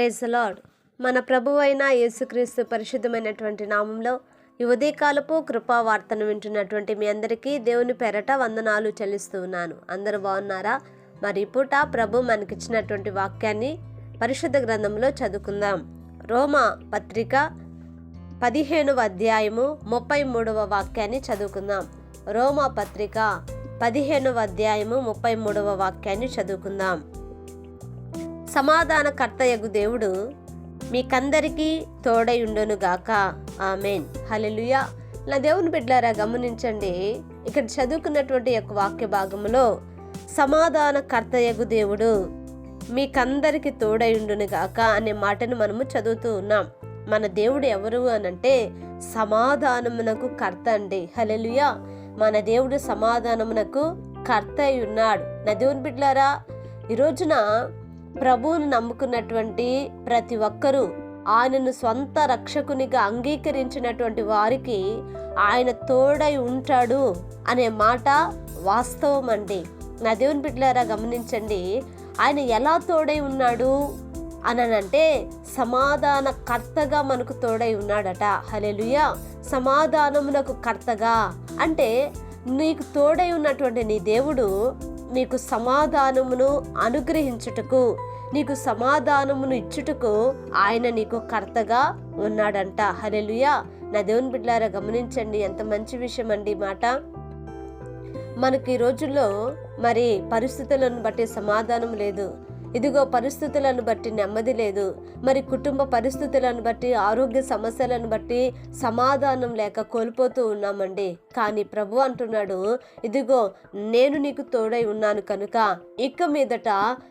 Praise lord మన ప్రభు అయిన యేసుక్రీస్తు పరిశుద్ధమైనటువంటి నామంలో ఈ ఉదయకాలపు కృపా వార్తను వింటున్నటువంటి మీ అందరికీ దేవుని పెరట వందనాలు చెల్లిస్తూ ఉన్నాను. అందరూ బాగున్నారా? మరి పూట ప్రభు మనకిచ్చినటువంటి వాక్యాన్ని పరిశుద్ధ గ్రంథంలో చదువుకుందాం. రోమా పత్రిక పదిహేనవ అధ్యాయము ముప్పై మూడవ వాక్యాన్ని చదువుకుందాం. రోమా పత్రిక పదిహేనవ అధ్యాయము ముప్పై మూడవ వాక్యాన్ని చదువుకుందాం. సమాధానకర్తయగు దేవుడు మీకందరికీ తోడై ఉండును గాక ఆమెన్. హల్లెలూయా. నా దేవుని బిడ్డారా గమనించండి. ఇక్కడ చదువుకున్నటువంటి యొక్క వాక్య భాగంలో సమాధానకర్తయగు దేవుడు మీకందరికీ తోడై ఉండును గాక అనే మాటను మనము చదువుతూ ఉన్నాం. మన దేవుడు ఎవరు అనంటే సమాధానమునకు కర్త అండి. హల్లెలూయా. మన దేవుడు సమాధానమునకు కర్త ఉన్నాడు నా దేవుని బిడ్డారా ఈరోజున ప్రభువును నమ్ముకున్నటువంటి ప్రతి ఒక్కరూ ఆయనను సొంత రక్షకునిగా అంగీకరించినటువంటి వారికి ఆయన తోడై ఉంటాడు అనే మాట వాస్తవం అండి నా దేవుని బిడ్డలారా గమనించండి. ఆయన ఎలా తోడై ఉన్నాడు అనంటే సమాధాన కర్తగా మనకు తోడై ఉన్నాడట. హలెలుయ సమాధానమునకు కర్తగా అంటే నీకు తోడై ఉన్నటువంటి నీ దేవుడు నీకు సమాధానమును అనుగ్రహించుటకు నీకు సమాధానమును ఇచ్చుటకు ఆయన నీకు కర్తగా ఉన్నాడంట. హలెలుయా నా దేవుని బిడ్డారా గమనించండి ఎంత మంచి విషయం అండి మాట. మనకి ఈ రోజుల్లో మరి పరిస్థితులను బట్టి సమాధానం లేదు. ఇదిగో పరిస్థితులను బట్టి నెమ్మది లేదు. మరి కుటుంబ పరిస్థితులను బట్టి ఆరోగ్య సమస్యలను బట్టి సమాధానం లేక కోల్పోతూ ఉన్నామండి. కానీ ప్రభు అంటున్నాడు ఇదిగో నేను నీకు తోడై ఉన్నాను కనుక ఇక మీదట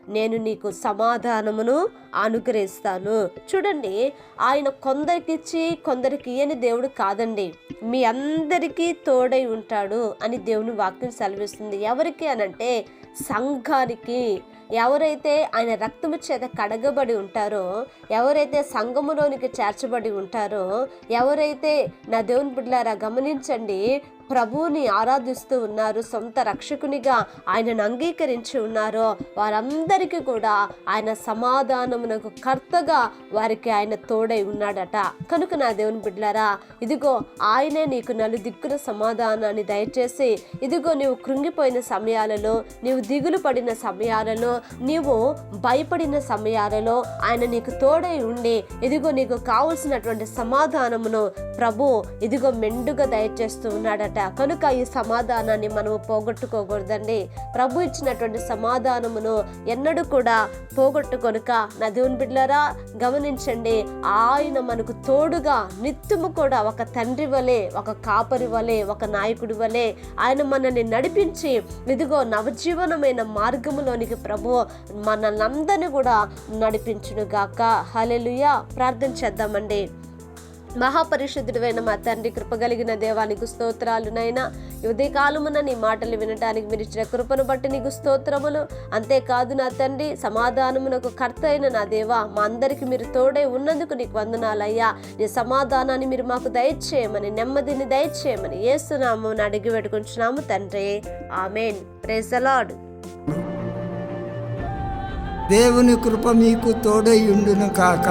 నేను నీకు సమాధానమును అనుగ్రహిస్తాను. చూడండి ఆయన కొందరికిచ్చి కొందరికి అని దేవుడు కాదండి. మీ అందరికీ తోడై ఉంటాడు అని దేవుని వాక్యం సెలవిస్తుంది. ఎవరికి అనంటే సంఘానికి. ఎవరైతే ఆయన రక్తము చేత కడగబడి ఉంటారో ఎవరైతే సంఘములోనికి చేర్చబడి ఉంటారో ఎవరైతే నా దేవుని బిడ్డలారా గమనించండి ప్రభువుని ఆరాధిస్తూ ఉన్నారు సొంత రక్షకునిగా ఆయనను అంగీకరించి ఉన్నారో. వారందరికీ కూడా ఆయన సమాధానమునకు కర్తగా వారికి ఆయన తోడై ఉన్నాడట. కనుక నా దేవుని బిడ్డలారా ఇదిగో ఆయనే నీకు నలుదిక్కుల సమాధానాన్ని దయచేసి ఇదిగో నీవు కృంగిపోయిన సమయాలలో నీవు దిగులు పడిన సమయాలలో నీవు భయపడిన సమయాలలో ఆయన నీకు తోడై ఉండి ఇదిగో నీకు కావలసినటువంటి సమాధానమును ప్రభు ఇదిగో మెండుగా దయచేస్తూ ఉన్నాడట. కనుక ఈ సమాధానాన్ని మనము పోగొట్టుకోకూడదండి. ప్రభు ఇచ్చినటువంటి సమాధానమును ఎన్నడూ కూడా పోగొట్టుకొనుక నా దేవుని బిడ్డలారా గమనించండి. ఆయన మనకు తోడుగా నిత్యము కూడా ఒక తండ్రి వలె ఒక కాపరి వలె ఒక నాయకుడి వలె ఆయన మనల్ని నడిపించి ఇదిగో నవజీవనమైన మార్గములోనికి ప్రభు మనల్నందరినీ కూడా నడిపించునుగాక. హలెలుయ ప్రార్థన చేద్దామండి. మహాపరిశుద్ధుడైన మా తండ్రి కృపగలిగిన దేవానికి స్తోత్రాలు నైనా ఉదయకాలమున నీ మాటలు వినటానికి మీరు ఇచ్చిన కృపను బట్టి నీకు స్తోత్రములు. అంతేకాదు నా తండ్రి సమాధానమునకు కర్త అయిన నా దేవా మా అందరికి మీరు తోడై ఉన్నందుకు నీకు వందనాలయ్యా. నీ సమాధానాన్ని మీరు మాకు దయచేయమని నెమ్మదిని దయచేయమని ఏసునామని అడిగి పెట్టుకుంటున్నాము తండ్రి. ఆమెన్. ప్రేసలాడ్ దేవుని కృప మీకు తోడై ఉండును కాక.